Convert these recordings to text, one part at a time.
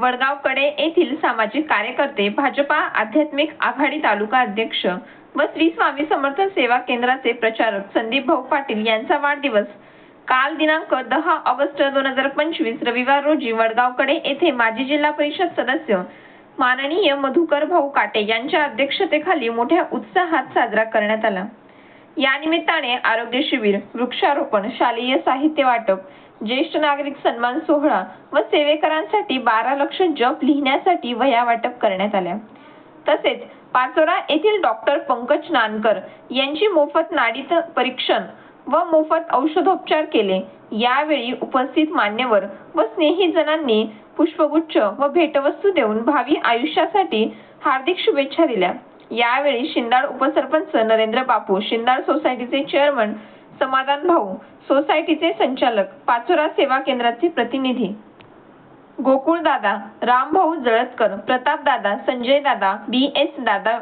वडगावकडे येथील सामाजिक कार्यकर्ते भाजपा आध्यात्मिक आघाडी तालुका अध्यक्ष व श्री स्वामी समर्थ सेवा केंद्राचे प्रचारक संदीप भाऊ पाटील यांचा वाढदिवस. काल दिनांक दहा ऑगस्ट दोन हजार पंचवीस रविवार रोजी वडगावकडे येथे माजी जिल्हा परिषद सदस्य माननीय मधुकर भाऊ काटे यांच्या अध्यक्षतेखाली मोठ्या उत्साहात साजरा करण्यात आला. या निमित्ताने आरोग्य शिबिर वृक्षारोपण शालेय साहित्य वाटप ज्येष्ठ नागरिक सन्मान सोहळा व सेवेकरांसाठी बारा लक्ष जप लिहिण्यासाठी वह्या वाटप करण्यात आल्या. तसेच पाचोरा येथील डॉक्टर पंकज नानकर यांची मोफत नाडीत परीक्षण व मोफत औषधोपचार केले. यावेळी उपस्थित मान्यवर व स्नेहीजनांनी पुष्पगुच्छ व भेटवस्तू देऊन भावी आयुष्यासाठी हार्दिक शुभेच्छा दिल्या. यावेळी शिंदाळ उपसरपंच नरेंद्र बापू शिंदाळ सोसायटीचे चेअरमन समाधान भाऊ सोसायटीचे संचालक पाचोरा सेवा केंद्राचे प्रतिनिधी. गोकुळ दादा रामभाऊ जळतकर प्रताप दादा संजय दादा बी एस दादा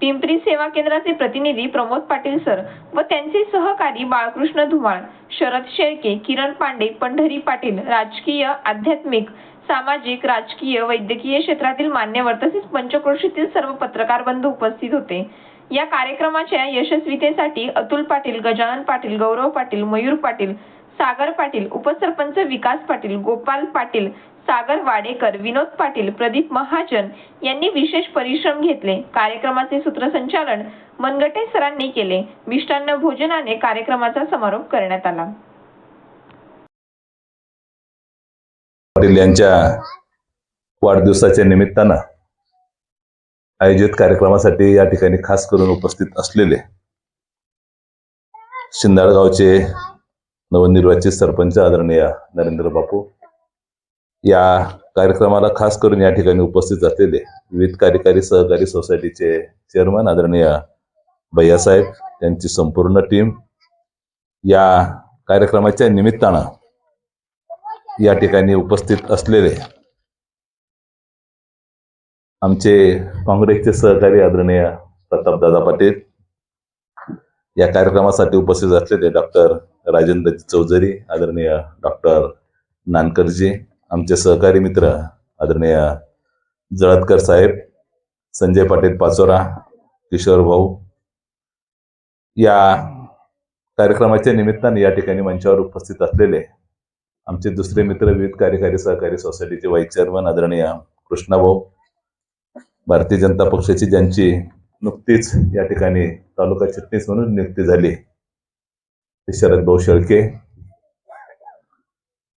पिंपरी सेवा केंद्राचे प्रतिनिधी प्रमोद पाटील सर व त्यांचे सहकारी बाळकृष्ण धुमाळ शरद शेळके किरण पांडे पंढरी पाटील राजकीय आध्यात्मिक सामाजिक राजकीय वैद्यकीय क्षेत्रातील मान्यवर तसेच पंचक्रोशीतील सर्व पत्रकार बंधू उपस्थित होते. या कार्यक्रमाच्या यशस्वीतेसाठी अतुल पाटील गजानन पाटील गौरव पाटील मयूर पाटील सागर पाटील उपसरपंच विकास पाटील गोपाल पाटील सागर वाडेकर विनोद पाटील प्रदीप महाजन यांनी विशेष परिश्रम घेतले. कार्यक्रमाचे सूत्रसंचालन मनगटे सरांनी केले. मिष्टान्न भोजनाने कार्यक्रमाचा समारोप करण्यात आला. पाटील यांच्या वाढदिवसाच्या निमित्तानं आयोजित कार्यक्रमासाठी या ठिकाणी खास करून उपस्थित असलेले शिंदाळगावचे नवनिर्वाचित सरपंच आदरणीय नरेंद्र बापू या कार्यक्रमाला खास करून या ठिकाणी उपस्थित असलेले विविध कार्यकारी सहकारी सोसायटीचे चेअरमन आदरणीय भैयासाहेब त्यांची संपूर्ण टीम या कार्यक्रमाच्या निमित्तानं या ठिकाणी उपस्थित असलेले आमचे काँग्रेसचे सहकारी आदरणीय प्रतापदादा पाटील या कार्यक्रमासाठी उपस्थित असलेले डॉक्टर राजेंद्र चौधरी आदरणीय डॉक्टर नानकरजी आमचे सहकारी मित्र आदरणीय जळतकर साहेब संजय पाटील पाचोरा किशोर भाऊ. या कार्यक्रमाच्या निमित्ताने या ठिकाणी मंचावर उपस्थित असलेले आमचे दुसरे मित्र विविध कार्यकारी सहकारी सोसायटीचे व्हाईस चेअरमन आदरणीय कृष्णाभाऊ भारतीय जनता पक्षाची ज्यांची नुकतीच या ठिकाणी तालुका चिटणीस म्हणून नियुक्ती झाली ते शरद भाऊ शेळके.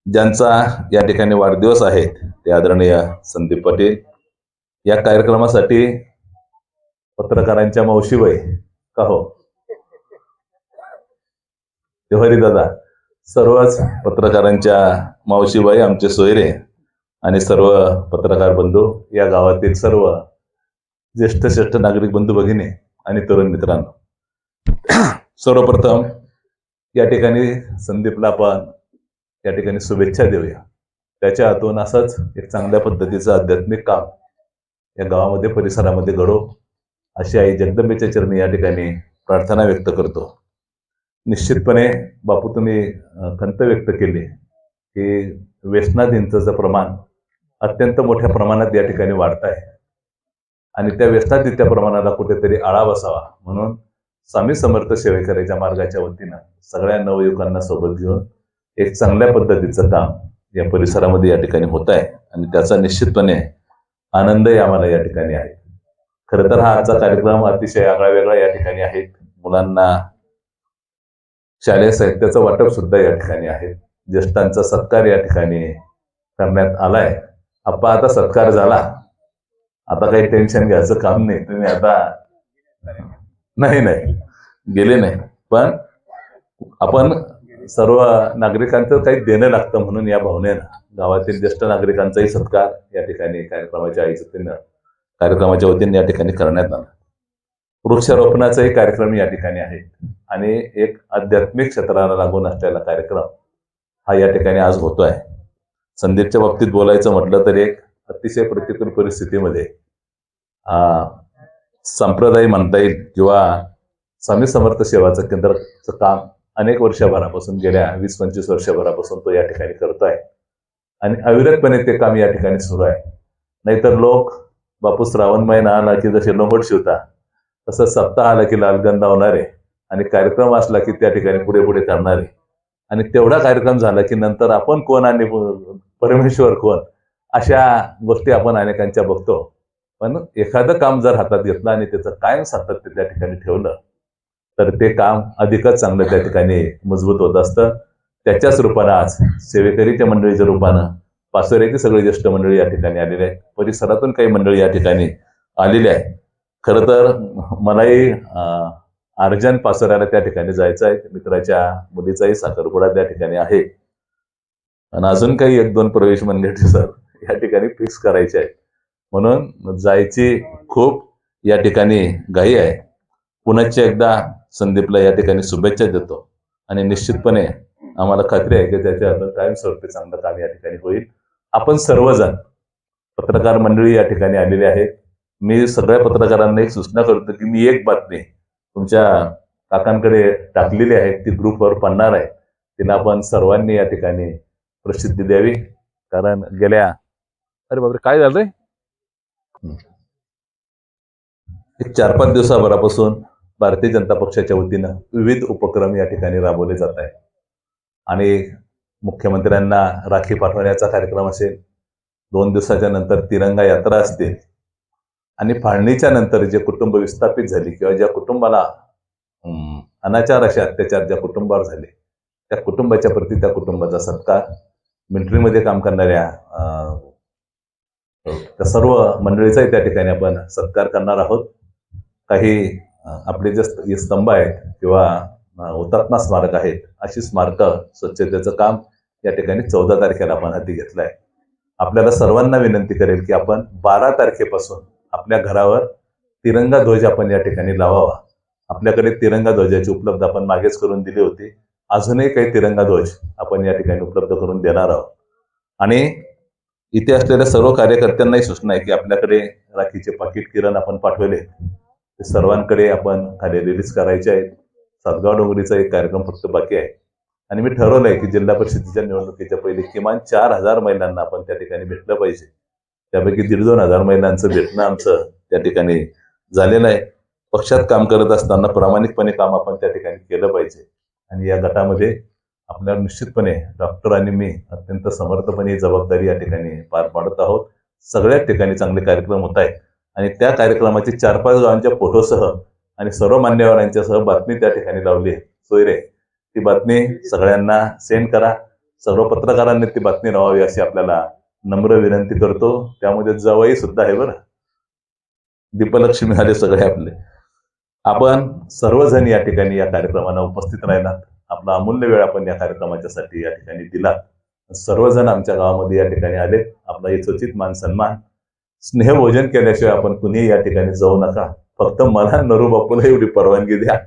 ज्यांचा या ठिकाणी वाढदिवस आहे ते आदरणीय संदीप पाटील. या कार्यक्रमासाठी पत्रकारांच्या मावशीबाई का हो? तेव्हारी दादा सर्वच पत्रकारांच्या मावशीबाई आमचे सोयरे आणि सर्व पत्रकार बंधू या गावातील सर्व ज्येष्ठ श्रेष्ठ नागरिक बंधू भगिनी आणि तरुण मित्रांनो. सर्वप्रथम या ठिकाणी संदीपला आपण या ठिकाणी शुभेच्छा देऊया. त्याच्या हातून असंच एक चांगल्या पद्धतीचं आध्यात्मिक काम या गावामध्ये परिसरामध्ये घडो. अशी आई जगदंबेच्या चरणी या ठिकाणी प्रार्थना व्यक्त करतो. निश्चितपणे बापू तुम्ही खंत व्यक्त केली की व्यसनाधीनचं प्रमाण अत्यंत मोठ्या प्रमाणात या ठिकाणी वाढत आहे आणि त्या व्यसनाधीनच्या प्रमाणाला कुठेतरी आळा बसावा. म्हणून स्वामी समर्थ सेवेकराच्या मार्गाच्या वतीनं सगळ्या नवयुवकांना सोबत घेऊन एक चांगल्या पद्धतीचं काम या परिसरामध्ये या ठिकाणी होत आहे आणि त्याचा निश्चितपणे आनंदही आम्हाला या ठिकाणी आहे. खरं तर हा आजचा कार्यक्रम अतिशय आगळा वेगळा या ठिकाणी आहे. मुलांना शालेय साहित्याचं वाटप सुद्धा या ठिकाणी आहे. ज्येष्ठांचा सत्कार या ठिकाणी करण्यात आलाय. आप्पा आता सत्कार झाला. आता काही टेन्शन घ्यायचं काम नाही. तुम्ही आता नाही नाही. गेले नाही. पण आपण सर्व नागरिकांचं काही देणं लागतं म्हणून या भावनेनं. गावातील ज्येष्ठ नागरिकांचाही सत्कार या ठिकाणी कार्यक्रमाच्या आयोजतीनं कार्यक्रमाच्या वतीने या ठिकाणी करण्यात आला. वृक्षारोपणाचाही कार्यक्रम या ठिकाणी आहे. आणि एक आध्यात्मिक क्षेत्राला लागून असलेला कार्यक्रम हा या ठिकाणी आज होतो आहे संदीपच्या बाबतीत बोलायचं म्हटलं तर एक अतिशय प्रतिकूल परिस्थितीमध्ये संप्रदाय म्हणता येईल किंवा स्वामी समर्थ सेवाचं केंद्राचं काम अनेक वर्षभरापासून गेल्या वीस पंचवीस वर्षभरापासून तो या ठिकाणी करतोय आणि अविरतपणे ते काम या ठिकाणी सुरू आहे. नाहीतर लोक बापू श्रावण महिना आला की जसे लोंगट शिवता तसं सप्ताह आला की लालगंध लावणारे आणि कार्यक्रम असला की त्या ठिकाणी पुढे पुढे करणारे. आणि तेवढा कार्यक्रम झाला की नंतर आपण कोण आणि परमेश्वर कोण? अशा गोष्टी आपण अनेकांच्या बघतो. पण एखादं काम जर हातात घेतलं आणि त्याचं कायम सातत्य त्या ठिकाणी ठेवलं तर ते काम अधिकच चांगलं त्या ठिकाणी मजबूत होत असतं. त्याच्याच रूपानं आज सेवेकरीच्या मंडळीच्या रूपानं पाचोऱ्याची सगळी ज्येष्ठ मंडळी या ठिकाणी आलेले आहेत. परिसरातून काही मंडळी या ठिकाणी आलेले आहे खरं तर मलाही अर्जन पाचोऱ्याला त्या ठिकाणी जायचं आहे. मित्राच्या मुलीचाही साखरपुडा त्या ठिकाणी आहे. आणि अजून काही एक दोन प्रवेश मंदिर सर या ठिकाणी फिक्स करायचे आहेत. म्हणून जायची खूप या ठिकाणी घाई आहे. पुनश्च एकदा संदीपला या ठिकाणी शुभेच्छा देतो. आणि निश्चितपणे आम्हाला खात्री आहे की त्याच्या हातात कायमस्वरूपी चांगलं काम या ठिकाणी होईल. आपण सर्वजण पत्रकार मंडळी या ठिकाणी आलेली आहेत. मी सगळ्या पत्रकारांना एक सूचना करतो की मी एक बातमी तुमच्या काकांकडे टाकलेली आहे. ती ग्रुपवर पडणार आहे. तिला आपण सर्वांनी या ठिकाणी प्रसिद्धी द्यावी. कारण गेल्या अरे बापरे काय झालंय हं. एक चार पाच दिवसाभरापासून भारतीय जनता पक्षाच्या वतीनं विविध उपक्रम या ठिकाणी राबवले जात आहे आणि मुख्यमंत्र्यांना राखी पाठवण्याचा कार्यक्रम असेल दोन दिवसाच्या नंतर तिरंगा यात्रा असतील आणि फाळणीच्या नंतर जे कुटुंब विस्थापित झाली किंवा ज्या कुटुंबाला अनाचार असे अत्याचार ज्या कुटुंबावर झाले त्या कुटुंबाच्या प्रती त्या कुटुंबाचा सत्कार मिलिटरीमध्ये काम करणाऱ्या त्या सर्व मंडळीचाही त्या ठिकाणी आपण सत्कार करणार आहोत. काही आपले जे स्तंभ आहेत किंवा अं, हुतात्मा स्मारक आहेत अशी स्मारकं स्वच्छतेचं काम या ठिकाणी चौदा तारखेला आपण हाती घेतलं आहे आपल्याला सर्वांना विनंती करेल की आपण बारा तारखेपासून आपल्या घरावर तिरंगा ध्वज आपण या ठिकाणी लावावा. आपल्याकडे तिरंगा ध्वजाची उपलब्ध आपण मागेच करून दिली होती. अजूनही काही तिरंगा ध्वज आपण या ठिकाणी उपलब्ध करून देणार आहोत. आणि इथे असलेल्या सर्व कार्यकर्त्यांनाही सूचना आहे की आपल्याकडे राखीचे पाकिट किरण आपण पाठवले ते सर्वांकडे आपण खाली रिलीज करायचे आहेत. सातगाव डोंगरीचा एक कार्यक्रम फक्त बाकी आहे. आणि मी ठरवलं आहे की जिल्हा परिषदेच्या निवडणुकीच्या पहिले किमान चार हजार महिलांना आपण त्या ठिकाणी भेटलं पाहिजे. त्यापैकी दीड दोन हजार महिलांचं भेटणं आमचं त्या ठिकाणी झालेलं आहे. पक्षात काम करत असताना प्रामाणिकपणे काम आपण त्या ठिकाणी केलं पाहिजे. आणि या गटामध्ये आपल्याला निश्चितपणे डॉक्टर आणि मी अत्यंत समर्थपणे जबाबदारी या ठिकाणी पार पाडत आहोत. सगळ्याच ठिकाणी चांगले कार्यक्रम होत आहेत. आणि त्या कार्यक्रमाचे चार पाच गावांच्या फोटोसह आणि सर्व मान्यवरांच्यासह बातमी त्या ठिकाणी लावली आहे. सोयरे ती बातमी सगळ्यांना सेंड करा. सर्व पत्रकारांनी ती बातमी लावावी अशी आपल्याला नम्र विनंती करतो. त्यामध्ये जवळही सुद्धा आहे बरं. दीपलक्ष्मी झाले सगळे आपले. आपण सर्वजण या ठिकाणी या कार्यक्रमाला उपस्थित राहिलात आपला अमूल्य वेळ आपण या कार्यक्रमाच्यासाठी या ठिकाणी दिला. सर्वजण आमच्या गावामध्ये या ठिकाणी आले. आपला यथोचित मान सन्मान. स्नेहभोजन केल्याशिवाय आपण कुणीही या ठिकाणी जाऊ नका. फक्त मला नरू बापूला एवढी परवानगी द्या.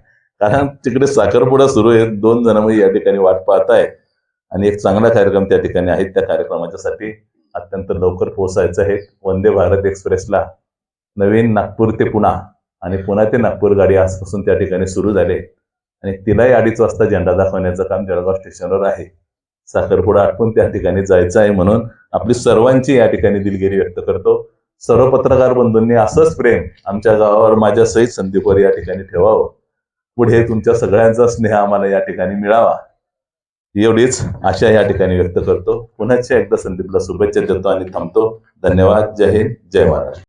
कारण तिकडे साखरपुडा सुरू आहे. दोन जण या ठिकाणी वाट पाहताय. आणि एक चांगला कार्यक्रम त्या ठिकाणी आहे. त्या कार्यक्रमाच्यासाठी अत्यंत लवकर पोहोचायचं आहे. वंदे भारत एक्सप्रेसला नवीन नागपूर ते पुणा आणि पुणा ते नागपूर गाडी आजपासून त्या ठिकाणी सुरू झाले. आणि तिलाही अडीच वाजता झेंडा दाखवण्याचं काम जळगाव स्टेशनवर आहे. साखरपुडा आटपून त्या ठिकाणी जायचं आहे म्हणून आपली सर्वांची या ठिकाणी दिलगिरी व्यक्त करतो. सर्व पत्रकार बंधूंनी असंच प्रेम आमच्या गावावर माझ्या सहित संदीपवर या ठिकाणी ठेवावं. पुढे तुमच्या सगळ्यांचा स्नेह आम्हाला या ठिकाणी मिळावा. एवढीच आशा या ठिकाणी व्यक्त करतो. पुन्हा एकदा संदीपला शुभेच्छा देतो आणि थांबतो. धन्यवाद. जय हिंद. जय महाराष्ट्र.